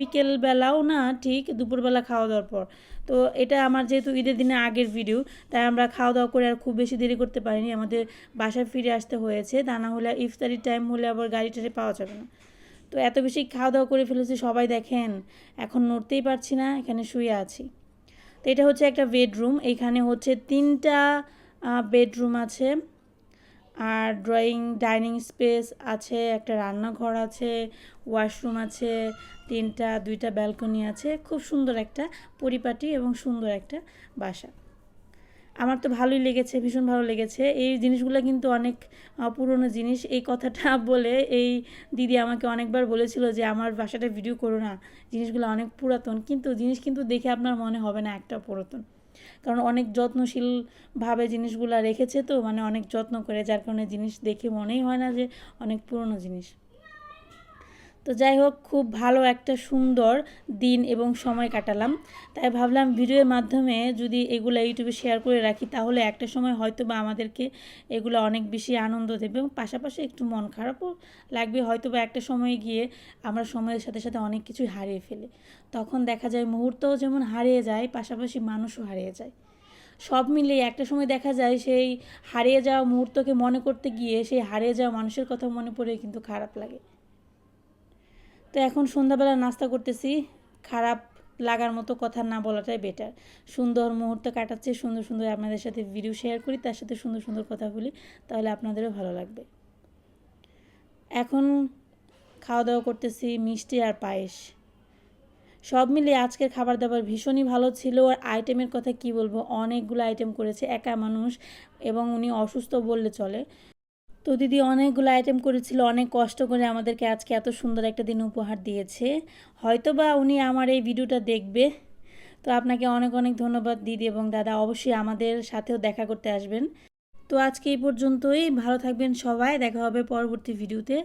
বিকেলবেলাও না ঠিক দুপুরবেলা খাওয়া দাওয়ার পর। তো এটা আমার যেহেতু ঈদের দিনে আগের ভিডিও তাই আমরা খাওয়া দাওয়া করে আর খুব বেশি দেরি করতে পারিনি। আমাদের বাসায় ফিরে আসতে হয়েছে। তা না হলে ইফতারির টাইম হলে আবার গাড়ি টাড়ি পাওয়া যাবে না। তো এত বেশি খাওয়া দাওয়া করে ফেলেছি, সবাই দেখেন, এখন নড়তেই পারছি না, এখানে শুয়ে আছি। তো এটা হচ্ছে একটা বেডরুম এইখানে হচ্ছে তিনটা বেডরুম আছে। আর ড্রয়িং ডাইনিং স্পেস আছে, একটা রান্নাঘর আছে ওয়াশরুম আছে, তিনটা, দুইটা ব্যালকনি আছে, খুব সুন্দর একটা পরিপাটি এবং সুন্দর একটা বাসা। আমার তো ভালোই লেগেছে, ভীষণ ভালো লেগেছে। এই জিনিসগুলো কিন্তু অনেক পুরনো জিনিস। এই কথাটা বলে এই দিদি আমাকে অনেকবার বলেছিল যে, আমার বাসাটা ভিডিও করো না। জিনিসগুলো অনেক পুরাতন। কিন্তু জিনিস কিন্তু দেখে আপনার মনে হবে না একটা পুরাতন। কারণ অনেক যত্নশীলভাবে জিনিসগুলো রেখেছে তো মানে অনেক যত্ন করে, যার কারণে জিনিস দেখে মনেই হয় না যে অনেক পুরনো জিনিস। তো যাই হোক, খুব ভালো একটা সুন্দর দিন এবং সময় কাটালাম। তাই ভাবলাম ভিডিওর মাধ্যমে যদি এগুলো ইউটিউবে শেয়ার করে রাখি, তাহলে একটা সময় হয়তো বা আমাদেরকে এগুলো অনেক বেশি আনন্দ দেবে এবং পাশাপাশি একটু মন খারাপও লাগবে। হয়তো বা একটা সময় গিয়ে আমরা সময়ের সাথে সাথে অনেক কিছুই হারিয়ে ফেলি। তখন দেখা যায় মুহূর্তও যেমন হারিয়ে যায়, পাশাপাশি মানুষও হারিয়ে যায়। সব মিলিয়ে একটা সময় দেখা যায় সেই হারিয়ে যাওয়া মুহূর্তকে মনে করতে গিয়ে সেই হারিয়ে যাওয়া মানুষের কথা মনে পড়ে কিন্তু খারাপ লাগে। তো এখন সন্ধ্যাবেলা নাস্তা করতেছি। খারাপ লাগার মতো কথা না বলাটাই বেটার সুন্দর মুহূর্ত কাটাচ্ছি, সুন্দর সুন্দর আপনাদের সাথে ভিডিও শেয়ার করি, তার সাথে সুন্দর সুন্দর কথা বলি, তাহলে আপনাদেরও ভালো লাগবে। এখন খাওয়া দাওয়া করতেছি মিষ্টি আর পায়েস। সব মিলিয়ে আজকের খাবার দাবার ভীষণই ভালো ছিল। আর আইটেমের কথা কি বলব? অনেকগুলো আইটেম করেছে। একা মানুষ এবং উনি অসুস্থ বললে চলে। তো দিদি অনেকগুলো আইটেম করেছিল, অনেক কষ্ট করে আমাদেরকে আজকে এত সুন্দর একটা দিন উপহার দিয়েছে। হয়তো বা উনি আমার এই ভিডিওটা দেখবে। তো আপনাকে অনেক অনেক ধন্যবাদ দিদি এবং দাদা, অবশ্যই আমাদের সাথেও দেখা করতে আসবেন। তো আজকে এই পর্যন্তই, ভালো থাকবেন সবাই, দেখা হবে পরবর্তী ভিডিওতে।